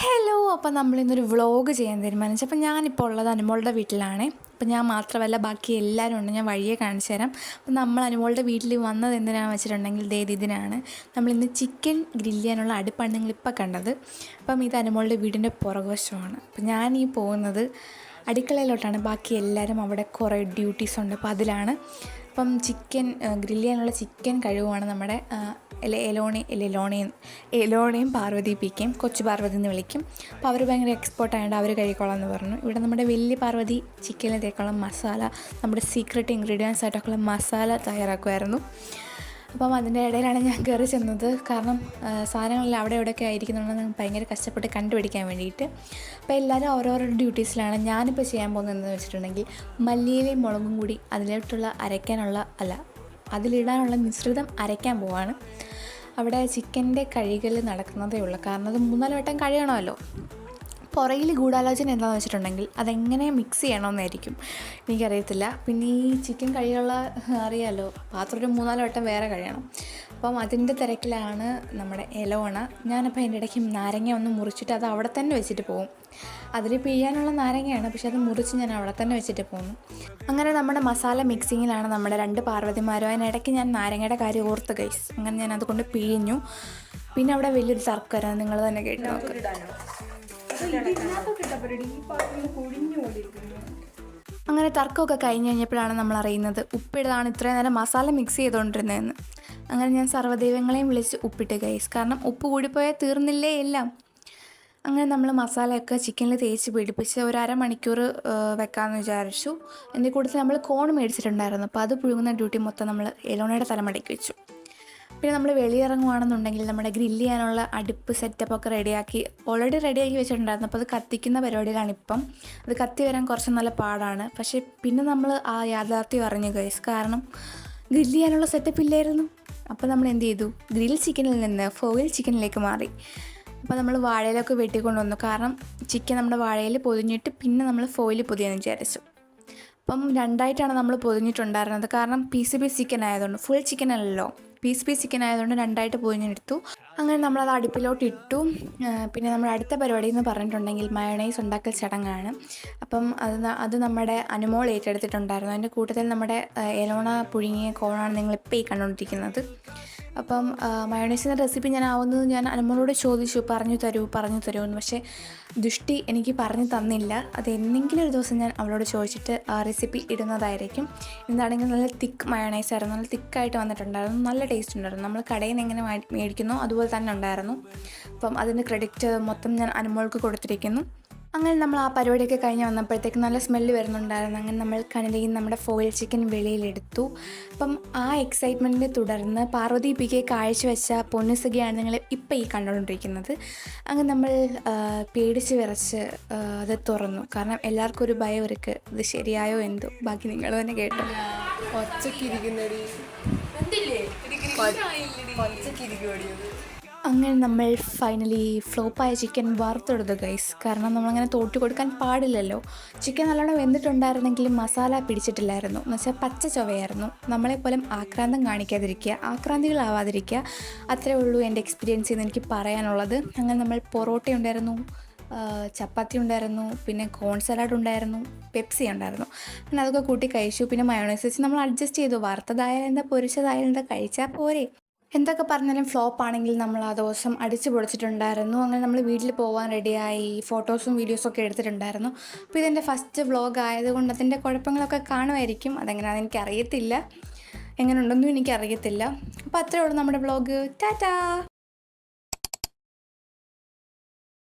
Hello അപ്പോൾ നമ്മളിന്നൊരു vlog ചെയ്യാൻ തീരുമാനിച്ചു. അപ്പോൾ ഞാനിപ്പോൾ ഉള്ളത് അനുമോളുടെ വീട്ടിലാണ്. അപ്പോൾ ഞാൻ മാത്രമല്ല ബാക്കി എല്ലാവരും ഉണ്ട്. ഞാൻ വഴിയെ കാണിച്ചു തരാം. അപ്പം നമ്മൾ അനുമോളുടെ വീട്ടിൽ വന്നത് എന്തിനാണെന്ന് വെച്ചിട്ടുണ്ടെങ്കിൽ ദേ ഇത് ഇതിനാണ്. നമ്മളിന്ന് ചിക്കൻ ഗ്രില്ല് ചെയ്യാനുള്ള അടുപ്പാണ് നിങ്ങളിപ്പോൾ കണ്ടത്. അപ്പം ഇത് അനുമോളുടെ വീടിന്റെ പുറകുവശമാണ്. അപ്പം ഞാൻ ഈ പോകുന്നത് അടുക്കളയിലോട്ടാണ്. ബാക്കി എല്ലാവരും അവിടെ കുറേ ഡ്യൂട്ടീസ് ഉണ്ട്. അപ്പോൾ അതിലാണ്. അപ്പം ചിക്കൻ ഗ്രില്ല് ചെയ്യാനുള്ള ചിക്കൻ കഴിവാണ് നമ്മുടെ എലോണി എലോണയും എലോണയും പാർവതി പിക്കും കൊച്ചു പാർവതി എന്ന് വിളിക്കും. അപ്പോൾ അവർ ഭയങ്കര എക്സ്പോർട്ട് ആയതുകൊണ്ട് അവർ കഴിക്കോളാം എന്ന് പറഞ്ഞു. ഇവിടെ നമ്മുടെ വലിയ പാർവതി ചിക്കനിലേക്കുള്ള മസാല നമ്മുടെ സീക്രട്ട് ഇൻഗ്രീഡിയൻസ് ആയിട്ടൊക്കെയുള്ള മസാല തയ്യാറാക്കുമായിരുന്നു അപ്പം അതിന്റെ ഇടയിലാണ് ഞാൻ കയറി ചെന്നത്. കാരണം സാധനങ്ങളെല്ലാം അവിടെ എവിടെയൊക്കെ ആയിരിക്കുന്നുണ്ടെന്ന് ഭയങ്കര കഷ്ടപ്പെട്ട് കണ്ടുപിടിക്കാൻ വേണ്ടിയിട്ട്. അപ്പോൾ എല്ലാവരും ഓരോരോ ഡ്യൂട്ടീസിലാണ്. ഞാനിപ്പോൾ ചെയ്യാൻ പോകുന്നതെന്ന് വെച്ചിട്ടുണ്ടെങ്കിൽ മല്ലിയിലയും മുളകും കൂടി അതിലോട്ടുള്ള അരയ്ക്കാനുള്ള അല്ല അതിലിടാനുള്ള മിശ്രിതം അരയ്ക്കാൻ പോവാണ്. അവിടെ ചിക്കന്റെ കഴികൾ നടക്കുന്നതേ ഉള്ളൂ. കാരണം അത് മൂന്നാൽ വട്ടം കഴുകണമല്ലോ. പുറകിൽ ഗൂഢാലോചന എന്താണെന്ന് വെച്ചിട്ടുണ്ടെങ്കിൽ അതെങ്ങനെ മിക്സ് ചെയ്യണമെന്നായിരിക്കും എനിക്കറിയത്തില്ല. പിന്നെ ഈ ചിക്കൻ കഴിയുള്ള അറിയാമല്ലോ പാത്രം ഒരു മൂന്നാൽ വട്ടം വേറെ കഴിയണം. അപ്പം അതിന്റെ തിരക്കിലാണ് നമ്മുടെ ഇലവണ ഞാനപ്പോൾ അതിന്റെ ഇടയ്ക്ക് നാരങ്ങ ഒന്ന് മുറിച്ചിട്ട് അത് അവിടെ തന്നെ വെച്ചിട്ട് പോകും. അതിൽ പിഴിയാനുള്ള നാരങ്ങയാണ് പക്ഷെ അത് മുറിച്ച് ഞാൻ അവിടെ തന്നെ വെച്ചിട്ട് പോകുന്നു. അങ്ങനെ നമ്മുടെ മസാല മിക്സിങ്ങിലാണ് നമ്മുടെ രണ്ട് പാർവതിമാരും അതിനിടയ്ക്ക് ഞാൻ നാരങ്ങയുടെ കാര്യം ഓർത്ത് കൈസ് അങ്ങനെ ഞാൻ അതുകൊണ്ട് പിഴിഞ്ഞു. പിന്നെ അവിടെ വലിയൊരു തർക്കരാണ് നിങ്ങൾ തന്നെ കേട്ട് നോക്ക്. അങ്ങനെ തർക്കമൊക്കെ കഴിഞ്ഞ് കഴിഞ്ഞപ്പോഴാണ് നമ്മൾ അറിയുന്നത് ഉപ്പിടതാണ് ഇത്രയും നേരം മസാല മിക്സ് ചെയ്തുകൊണ്ടിരുന്നതെന്ന്. അങ്ങനെ ഞാൻ സർവദൈവങ്ങളെയും വിളിച്ച് ഉപ്പിട്ട് ഗൈസ് കാരണം ഉപ്പ് കൂടിപ്പോയാൽ തീർന്നില്ലേ എല്ലാം. അങ്ങനെ നമ്മൾ മസാലയൊക്കെ ചിക്കനിൽ തേച്ച് പിടിപ്പിച്ച് ഒരു അരമണിക്കൂർ വെക്കാമെന്ന് വിചാരിച്ചു. എന്റെ കൂടുതൽ നമ്മൾ കോൺ മേടിച്ചിട്ടുണ്ടായിരുന്നു. അപ്പോൾ അത് പുഴുങ്ങുന്ന ഡ്യൂട്ടി മൊത്തം നമ്മൾ എലോണയുടെ തലമടക്കി വെച്ചു. പിന്നെ നമ്മൾ വെളിയിറങ്ങുവാണെന്നുണ്ടെങ്കിൽ നമ്മുടെ ഗ്രില്ല് ചെയ്യാനുള്ള അടുപ്പ് സെറ്റപ്പ് ഒക്കെ റെഡിയാക്കി ഓൾറെഡി റെഡിയാക്കി വെച്ചിട്ടുണ്ടായിരുന്നു. അപ്പോൾ അത് കത്തിക്കുന്ന പരിപാടിയിലാണ് ഇപ്പം. അത് കത്തി വരാൻ കുറച്ച് നല്ല പാടാണ്. പക്ഷേ പിന്നെ നമ്മൾ ആ യാഥാർത്ഥ്യം അറിഞ്ഞു ഗൈസ് കാരണം ഗ്രില്ല് ചെയ്യാനുള്ള സെറ്റപ്പ് ഇല്ലായിരുന്നു. അപ്പോൾ നമ്മൾ എന്ത് ചെയ്തു? ഗ്രിൽ ചിക്കനിൽ നിന്ന് ഫോയിൽ ചിക്കനിലേക്ക് മാറി. അപ്പോൾ നമ്മൾ വാഴയിലൊക്കെ വെട്ടിക്കൊണ്ട് വന്നു കാരണം ചിക്കൻ നമ്മുടെ വാഴയിൽ പൊതിഞ്ഞിട്ട് പിന്നെ നമ്മൾ ഫോയിൽ പൊതിയാന്ന് വിചാരിച്ചു. അപ്പം രണ്ടായിട്ടാണ് നമ്മൾ പൊതിഞ്ഞിട്ടുണ്ടായിരുന്നത്. കാരണം പീസ് പീസ് ചിക്കൻ ആയതുകൊണ്ട്. ഫുൾ ചിക്കൻ അല്ലല്ലോ. പീസ് പീസ് ചിക്കൻ ആയതുകൊണ്ട് രണ്ടായിട്ട് പൊതിഞ്ഞെടുത്തു അങ്ങനെ നമ്മളത് അടുപ്പിലോട്ട് ഇട്ടു പിന്നെ നമ്മുടെ അടുത്ത പരിപാടി എന്ന് പറഞ്ഞിട്ടുണ്ടെങ്കിൽ മയണൈസ് ഉണ്ടാക്കൽ ചടങ്ങാണ്. അപ്പം അത് അത് നമ്മുടെ അനുമോൾ ഏറ്റെടുത്തിട്ടുണ്ടായിരുന്നു. അതിന്റെ കൂട്ടത്തിൽ നമ്മുടെ എലോണ പുഴുങ്ങിയ കോണാണ് നിങ്ങളിപ്പോൾ ഈ കണ്ടുകൊണ്ടിരിക്കുന്നത് അപ്പം മയോണൈസിന്റെ റെസിപ്പി ഞാൻ ആവുന്നത് ഞാൻ അനുമോളോട് ചോദിച്ചു പറഞ്ഞു തരൂ പറഞ്ഞു തരൂ എന്ന്. പക്ഷേ ദുഷ്ടി എനിക്ക് പറഞ്ഞു തന്നില്ല. അത് എന്തെങ്കിലും ഒരു ദിവസം ഞാൻ അവളോട് ചോദിച്ചിട്ട് റെസിപ്പി ഇടുന്നതായിരിക്കും. എന്താണെങ്കിൽ നല്ല തിക്ക് മയോണൈസ് ആയിരുന്നു. നല്ല തിക്കായിട്ട് വന്നിട്ടുണ്ടായിരുന്നു. നല്ല ടേസ്റ്റ് ഉണ്ടായിരുന്നു. നമ്മൾ കടയിൽ നിന്ന് എങ്ങനെ മേടിക്കുന്നോ അതുപോലെ തന്നെ ഉണ്ടായിരുന്നു. അപ്പം അതിന്റെ ക്രെഡിറ്റ് മൊത്തം ഞാൻ അനുമോൾക്ക് കൊടുത്തിരിക്കുന്നു. അങ്ങനെ നമ്മൾ ആ പരിപാടിയൊക്കെ കഴിഞ്ഞ് വന്നപ്പോഴത്തേക്ക് നല്ല സ്മെല്ല് വരുന്നുണ്ടായിരുന്നു. അങ്ങനെ നമ്മൾ കണിലേക്ക് നമ്മുടെ ഫോയിൽ ചിക്കൻ വെളിയിലെടുത്തു. അപ്പം ആ എക്സൈറ്റ്മെന്റിനെ തുടർന്ന് പാർവതി പിക്കെ കാഴ്ചവെച്ച പൊന്നുസഖിയാണ് നിങ്ങൾ ഇപ്പം ഈ കണ്ടുകൊണ്ടിരിക്കുന്നത്. അങ്ങനെ നമ്മൾ പേടിച്ച് വിറച്ച് അത് തുറന്നു. കാരണം എല്ലാവർക്കും ഒരു ഭയം ഒരുക്ക് ഇത് ശരിയായോ എന്തോ? ബാക്കി നിങ്ങൾ തന്നെ കേട്ടോ. ഒച്ചക്കിരിക്കുന്നടി അങ്ങനെ നമ്മൾ ഫൈനലി ഫ്ലോപ്പായ ചിക്കൻ വറുത്തെടുത്തു ഗൈസ് കാരണം നമ്മളങ്ങനെ തോട്ടി കൊടുക്കാൻ പാടില്ലല്ലോ. ചിക്കൻ നല്ലോണം വെന്തിട്ടുണ്ടായിരുന്നെങ്കിലും മസാല പിടിച്ചിട്ടില്ലായിരുന്നു. എന്ന് വെച്ചാൽ പച്ച ചൊവയായിരുന്നു നമ്മളെപ്പോലും ആക്രാന്തം കാണിക്കാതിരിക്കുക ആക്രാന്തികളാവാതിരിക്കുക. അത്രേ ഉള്ളൂ എന്റെ എക്സ്പീരിയൻസ് നിന്ന് എനിക്ക് പറയാനുള്ളത്. അങ്ങനെ നമ്മൾ പൊറോട്ട ഉണ്ടായിരുന്നു ചപ്പാത്തി ഉണ്ടായിരുന്നു പിന്നെ കോൺ സലാഡ് ഉണ്ടായിരുന്നു പെപ്സി ഉണ്ടായിരുന്നു. അങ്ങനെ അതൊക്കെ കൂട്ടി കഴിച്ചു. പിന്നെ മയോണൈസ് വെച്ച് നമ്മൾ അഡ്ജസ്റ്റ് ചെയ്തു. വറുത്തതായാലും എന്താ പൊരിച്ചതായാലും എന്താ കഴിച്ചാൽ പോരെ. എന്തൊക്കെ പറഞ്ഞാലും ഫ്ലോപ്പ് ആണെങ്കിൽ നമ്മൾ ആ ദിവസം അടിച്ചു പൊളിച്ചിട്ടുണ്ടായിരുന്നു. അങ്ങനെ നമ്മൾ വീട്ടിൽ പോകാൻ റെഡിയായി ഫോട്ടോസും വീഡിയോസും ഒക്കെ എടുത്തിട്ടുണ്ടായിരുന്നു. അപ്പോൾ ഇതെന്റെ ഫസ്റ്റ് വ്ളോഗ് ആയതുകൊണ്ട് അതിന്റെ കുഴപ്പങ്ങളൊക്കെ കാണുമായിരിക്കും. അതെങ്ങനെയാണെന്ന് എനിക്കറിയത്തില്ല. എങ്ങനെയുണ്ടെന്നും എനിക്കറിയത്തില്ല. അപ്പോൾ അത്രേ ഉള്ളൂ നമ്മുടെ വ്ളോഗ് ടാറ്റാ